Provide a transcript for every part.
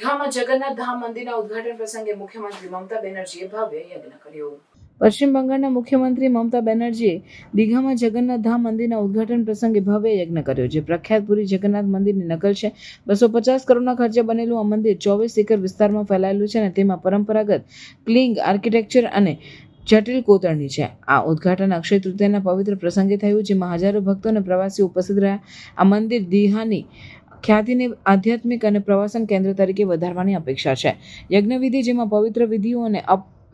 દીઘામાં જગન્નાથ ધામ મંદિરના ઉદ્ઘાટન પ્રસંગે મુખ્યમંત્રી મમતા બેનર્જીએ ભવ્ય યજ્ઞ કર્યો. પશ્ચિમ બંગાળના મુખ્યમંત્રી મમતા બેનર્જીએ દીઘામાં જગન્નાથ ધામ મંદિરના ઉદઘાટન પ્રસંગે ભવ્ય યજ્ઞ કર્યો, જે પ્રખ્યાત પુરી જગન્નાથ મંદિરની નકલ છે. બસો પચાસ કરોડના ખર્ચે બનેલું આ મંદિર ચોવીસ એકર વિસ્તારમાં ફેલાયેલું છે અને તેમાં પરંપરાગત ક્લિંગ, આર્કિટેક્ચર અને જટિલ કોતરણી છે. આ ઉદ્ઘાટન અક્ષય તૃતીયાના પવિત્ર પ્રસંગે થયું, જેમાં હજારો ભક્તો અને પ્રવાસીઓ ઉપસ્થિત રહ્યા. આ મંદિર દીહાની ખ્યાતિને આધ્યાત્મિક અને પ્રવાસન કેન્દ્ર તરીકે વધારવાની અપેક્ષા છે. યજ્ઞવિધિ, જેમાં પવિત્ર વિધિઓ અને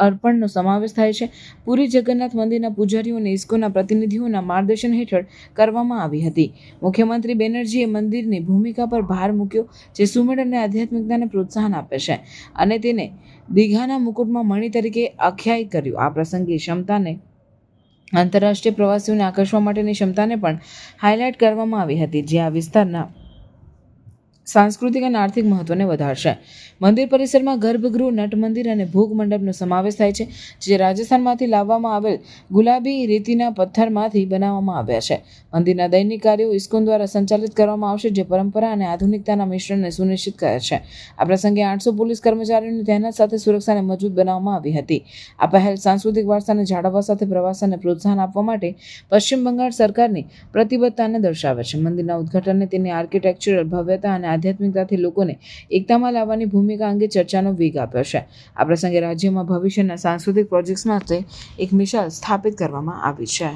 અર્પણનો સમાવેશ થાય છે. પુરી જગન્નાથ મંદિરના પૂજારીઓ અને ઇસ્કોના પ્રતિનિધિઓના માર્ગદર્શન હેઠળ કરવામાં આવી હતી. મુખ્યમંત્રી બેનર્જીએ મંદિરની ભૂમિકા પર ભાર મૂક્યો, જે સુમેળ અને આધ્યાત્મિકતાને પ્રોત્સાહન આપે છે અને તેને દીઘાના મુકુટમાં મણિ તરીકે આખ્યાયિત કર્યું. આ પ્રસંગે ક્ષમતાને, આંતરરાષ્ટ્રીય પ્રવાસીઓને આકર્ષવા માટેની ક્ષમતાને પણ હાઇલાઇટ કરવામાં આવી હતી. જે આ વિસ્તારના સાંસ્કૃતિક અને આર્થિક મહત્વને વધારશે. મંદિર પરિસરમાં ગર્ભગૃહ, નટ મંદિર અને ભોગ મંડપનો સમાવેશ થાય છે, જે રાજસ્થાનમાંથી લાવવામાં આવેલ ગુલાબી રેતીના પથ્થરમાંથી બનાવવામાં આવ્યા છે. મંદિરના દૈનિક કાર્યો ઇસ્કોન દ્વારા સંચાલિત કરવામાં આવશે, જે પરંપરા અને આધુનિકતાના મિશ્રણને સુનિશ્ચિત કરે છે. આ પ્રસંગે આઠસો પોલીસ કર્મચારીઓની તહેનાત સાથે સુરક્ષાને મજબૂત બનાવવામાં આવી હતી. આ પહેલ સાંસ્કૃતિક વારસાને જાળવવા સાથે પ્રવાસનને પ્રોત્સાહન આપવા માટે પશ્ચિમ બંગાળ સરકારની પ્રતિબદ્ધતાને દર્શાવે છે. મંદિરના ઉદ્ઘાટનને તેની આર્કિટેક્ચરલ ભવ્યતા અને આધ્યાત્મિકતાથી લોકોને એકતામાં લાવવાની ભૂમિકા અંગે ચર્ચાનો વેગ આપ્યો છે. આ પ્રસંગે રાજ્યમાં ભવિષ્યના સાંસ્કૃતિક પ્રોજેક્ટ્સ માટે એક મિસાલ સ્થાપિત કરવામાં આવી છે.